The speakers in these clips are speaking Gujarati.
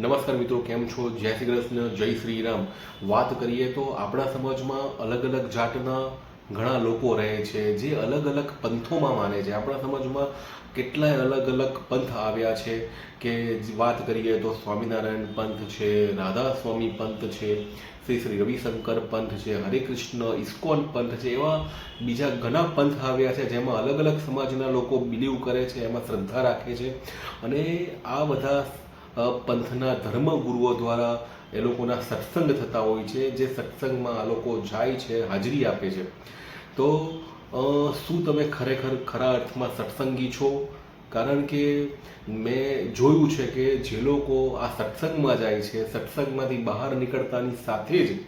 નમસ્કાર મિત્રો, કેમ છો? જય શ્રી કૃષ્ણ, જય શ્રી રામ વાત કરીએ તો આપણા સમાજમાં અલગ અલગ જાતના ઘણા લોકો રહે છે, જે અલગ અલગ પંથોમાં માને છે. આપણા સમાજમાં કેટલાય અલગ અલગ પંથ આવ્યા છે કે વાત કરીએ તો સ્વામિનારાયણ પંથ છે રાધા સ્વામી પંથ છે, શ્રી શ્રી રવિશંકર પંથ છે, હરે કૃષ્ણ, ઇસ્કોન પંથ છે, એવા બીજા ઘણા પંથ આવ્યા છે જેમાં અલગ અલગ સમાજના લોકો બિલીવ કરે છે, એમાં શ્રદ્ધા રાખે છે. અને આ બધા પંથના ધર્મગુરુઓ દ્વારા એ લોકોના સત્સંગ થતા હોય છે, જે સત્સંગમાં આ લોકો જાય છે, હાજરી આપે છે. તો શું તમે ખરેખર ખરા અર્થમાં સત્સંગી છો? કારણ કે મેં જોયું છે કે જે લોકો આ સત્સંગમાં જાય છે, સત્સંગમાંથી બહાર નીકળતાની સાથે જ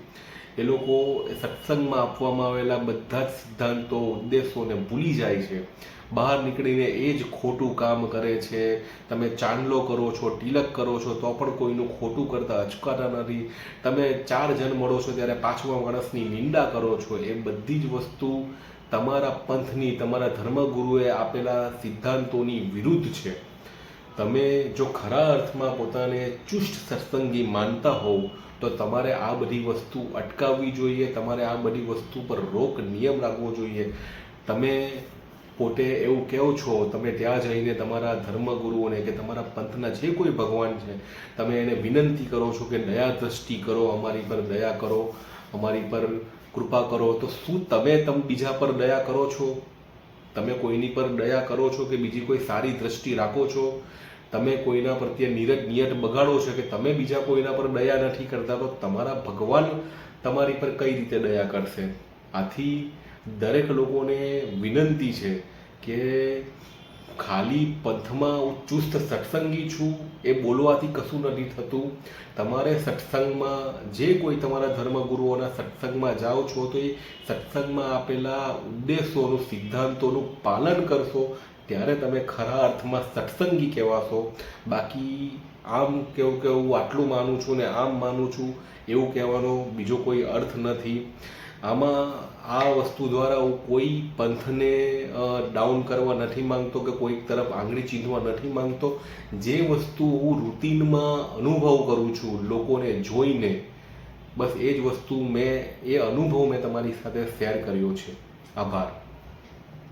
એ લોકો સત્સંગમાં આપવામાં આવેલા બધા જ સિદ્ધાંતો ઉદ્દેશોને ભૂલી જાય છે. બહાર નીકળીને એ જ ખોટું કામ કરે છે. તમે ચાંદલો કરો છો, તિલક કરો છો, તો પણ કોઈનું ખોટું કરતા અચકાતા નથી. તમે ચાર જણ મળો છો ત્યારે પાંચમા માણસની નિંદા કરો છો. એ બધી જ વસ્તુ તમારા પંથની, તમારા ધર્મગુરુએ આપેલા સિદ્ધાંતોની વિરુદ્ધ છે. તમે જો ખરા અર્થમાં પોતાને ચુસ્ત સત્સંગી માનતા હોવ, તો તમારે આ બધી વસ્તુ અટકાવવી જોઈએ, તમારે આ બધી વસ્તુ પર રોક નિયમ રાખવો જોઈએ. તમે પોતે એવું કહો છો, તમે ત્યાં જઈને તમારા ધર્મગુરુઓને કે તમારા પંથના જે કોઈ ભગવાન છે, તમે એને વિનંતી કરો છો કે દયા દ્રષ્ટિ કરો, અમારી પર દયા કરો, અમારી પર કૃપા કરો, તો શું તમે તમ બીજા પર દયા કરો છો? તમે કોઈની પર દયા કરો છો કે બીજી કોઈ સારી દ્રષ્ટિ રાખો છો? તમે કોઈના પ્રત્યે નિરજ નિયત બગાડો છો કે તમે બીજા કોઈના પર દયા નથી કરતા, તો તમારા ભગવાન તમારી પર કઈ રીતે દયા કરશે? આથી દરેક લોકોને વિનંતી છે કે ખાલી પંથમાં હું ચુસ્ત સત્સંગી છું, એ બોલવાથી કશું નથી થતું. તમારે સત્સંગમાં, જે કોઈ તમારા ધર્મગુરુઓના સત્સંગમાં જાઓ છો, તો એ સત્સંગમાં આપેલા ઉદ્દેશોનું, સિદ્ધાંતોનું પાલન કરશો ત્યારે તમે ખરા અર્થમાં સત્સંગી કહેવાશો બાકી આમ કેવું કે હું આટલું માનું છું ને આમ માનું છું એવું કહેવાનો બીજો કોઈ અર્થ નથી. આમાં આ વસ્તુ દ્વારા હું કોઈ પંથને ડાઉન કરવા નથી માંગતો કે કોઈક તરફ આંગળી ચીંધવા નથી માંગતો. જે વસ્તુ હું રૂટીનમાં અનુભવ કરું છું લોકોને જોઈને, બસ એ જ વસ્તુ મેં, એ અનુભવ મેં તમારી સાથે શેર કર્યો છે. આભાર.